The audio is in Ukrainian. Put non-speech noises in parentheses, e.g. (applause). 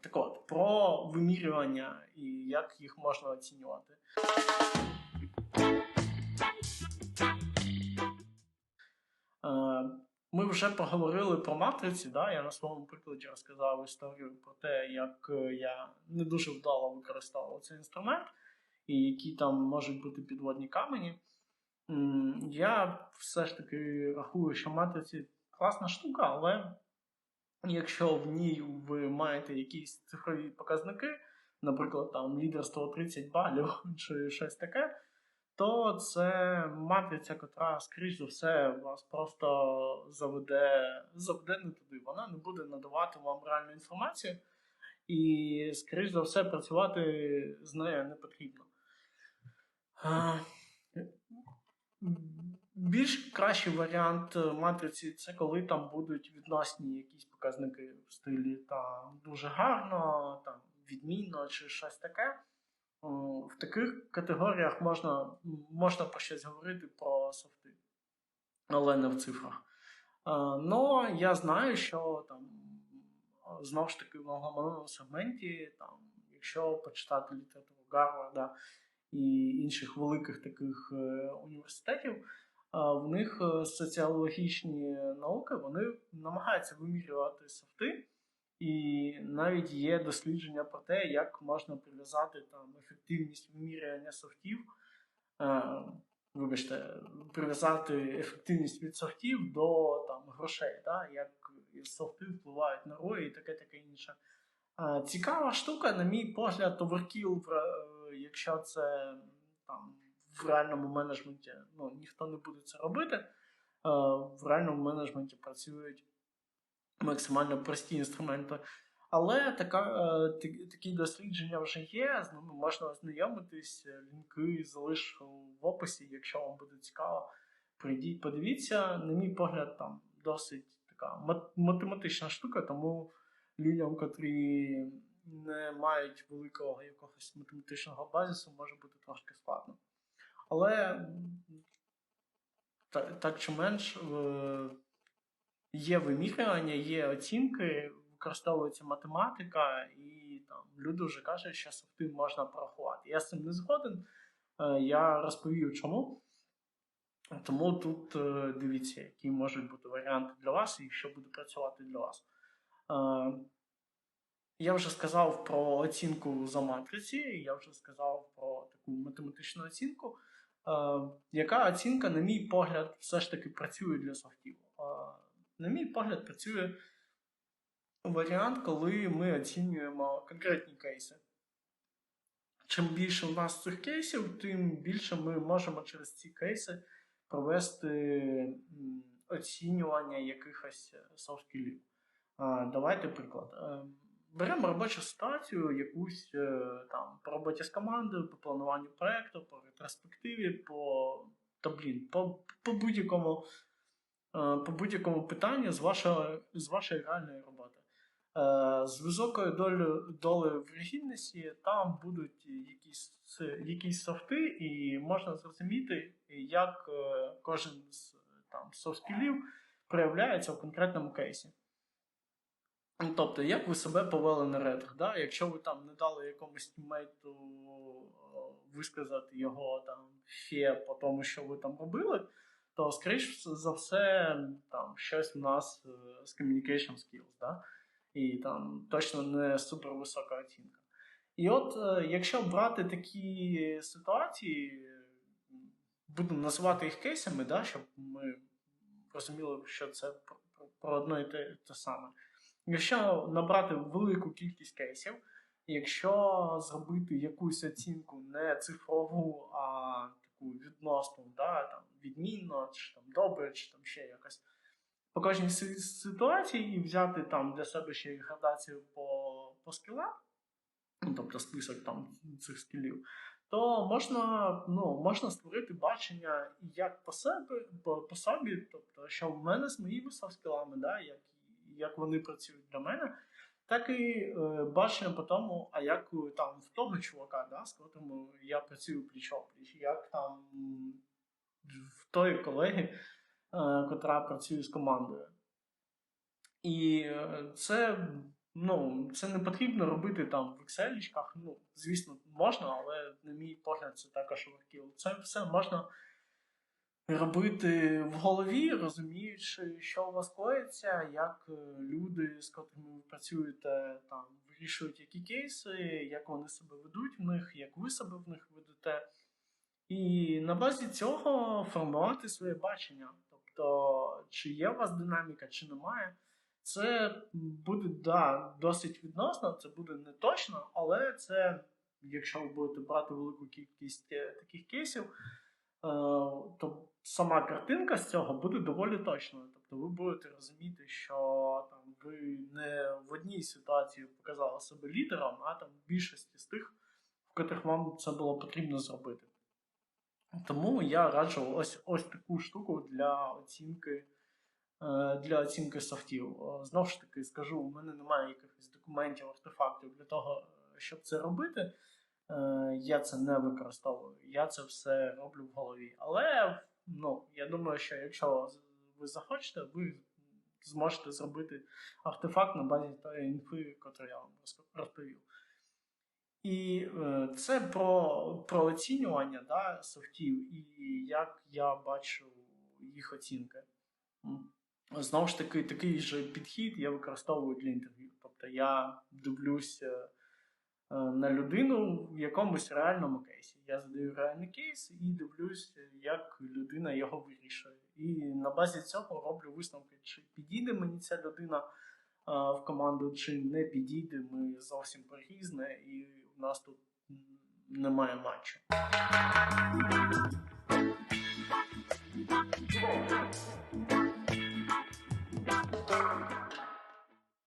так от, про вимірювання і як їх можна оцінювати. Е, ми вже поговорили про матриці. Да? Я на своєму прикладі розказав історію про те, як е, я не дуже вдало використовував цей інструмент, і які там можуть бути підводні камені. Я все ж таки рахую, що матриці класна штука, але якщо в ній ви маєте якісь цифрові показники, наприклад, там лідерство 30 балів (laughs) чи щось таке, то це матриця, яка, скоріш за все, вас просто заведе, заведе не туди. Вона не буде надавати вам реальну інформацію, і, скоріш за все, працювати з нею не потрібно. Більш кращий варіант матриці це коли там будуть відносні якісь показники в стилі там дуже гарно, там відмінно чи щось таке. В таких категоріях можна можна про щось говорити про софти, але не в цифрах. Ну, я знаю, що там знову ж таки в англомовному сегменті, там, якщо почитати літературу Гарварда і інших великих таких е, університетів, в них е, соціологічні науки вони намагаються вимірювати софти. І навіть є дослідження про те, як можна прив'язати там ефективність вимірювання софтів. Е, вибачте, прив'язати ефективність від софтів до там, грошей, да? як софти впливають на рої і таке таке інше. Е, цікава штука, на мій погляд, оверкіл, якщо це в реальному менеджменті ну, ніхто не буде це робити. Е, в реальному менеджменті працюють максимально прості інструменти. Але така, е, такі дослідження вже є, з ними можна ознайомитись, лінки залишу в описі, якщо вам буде цікаво. Прийдіть, подивіться, на мій погляд, там досить така математична штука, тому людям, котрі не мають великого якогось математичного базису, може бути трошки складно. Але так, так чи менш. Е, є вимірювання, є оцінки, використовується математика, і там люди вже кажуть, що софти можна порахувати. Я з цим не згоден. Е, я розповів чому. Тому тут е, дивіться, які можуть бути варіанти для вас і що буде працювати для вас. Я вже сказав про оцінку за матриці, я вже сказав про таку математичну оцінку. Яка оцінка, на мій погляд, все ж таки працює для софтів? на мій погляд, працює варіант, коли ми оцінюємо конкретні кейси. Чим більше у нас цих кейсів, тим більше ми можемо через ці кейси провести оцінювання якихось софт-скілів. Давайте приклад. Беремо робочу ситуацію, якусь е, там по роботі з командою, по плануванню проєкту, по ретроспективі, по та, блін, по, по будь-якому Е, по будь-якому питанню з вашої з вашої реальної роботи. Е, з високою долею долею вирогідності там будуть якісь якісь софти, і можна зрозуміти, як кожен з там софт-скілів проявляється в конкретному кейсі. Тобто, як ви себе повели на ретрах, да? якщо ви там не дали якомусь тіммейту висказати його там фе по тому, що ви там робили то, скоріш за все, там щось у нас е, з communication skills, да? і там точно не супер висока оцінка. І от, е, якщо брати такі ситуації, будемо називати їх кейсами, да, щоб ми розуміли, що це про одно і те, те саме. Якщо набрати велику кількість кейсів, якщо зробити якусь оцінку не цифрову, а таку відносну, да, там, відмінно, чи там добре, чи там ще якось по кожній ситуації і взяти там для себе ще градацію по по скілам, ну, тобто список там цих скілів, то можна ну, можна створити бачення як по себе, по, по собі, тобто, що в мене з моїми софт-скілами, да, як, як вони працюють для мене. Так і е, бачення по тому, а як там в того чувака, да, з котрим я працюю пліч-опліч, як там в тої колеги, е, котра працює з командою. І е, це ну, це не потрібно робити там в Excel. Ну, звісно, можна, але, на мій погляд, це також overkill. Це все можна робити в голові, розуміючи, що у вас коїться, як е, люди, з котрими ви працюєте, там вирішують які кейси, як вони себе ведуть в них, як ви себе в них ведете. І на базі цього формувати своє бачення. Тобто, чи є у вас динаміка, чи немає. Це буде да, досить відносно, це буде не точно, але це, якщо ви будете брати велику кількість е, таких кейсів, то сама картинка з цього буде доволі точною. Тобто ви будете розуміти, що там ви не в одній ситуації показали себе лідером, а там в більшості з тих, в котрих вам це було потрібно зробити. Тому я раджу ось ось таку штуку для оцінки е, для оцінки софтів. Е, Знову ж таки, скажу, у мене немає якихось документів, артефактів для того, е, щоб це робити. Е, Я це не використовую. Я це все роблю в голові. Але ну, я думаю, що якщо ви захочете, ви зможете зробити артефакт на базі тої інфи, яку я вам розповів. І е, це про, про оцінювання да, софтів і як я бачу їх оцінки. Знову ж таки, такий же підхід я використовую для інтерв'ю. Тобто я дивлюся на людину в якомусь реальному кейсі. Я задаю реальний кейс і дивлюсь, як людина його вирішує. І на базі цього роблю висновки, чи підійде мені ця людина е, в команду, чи не підійде. Ми зовсім порізне, і в нас тут немає матчу.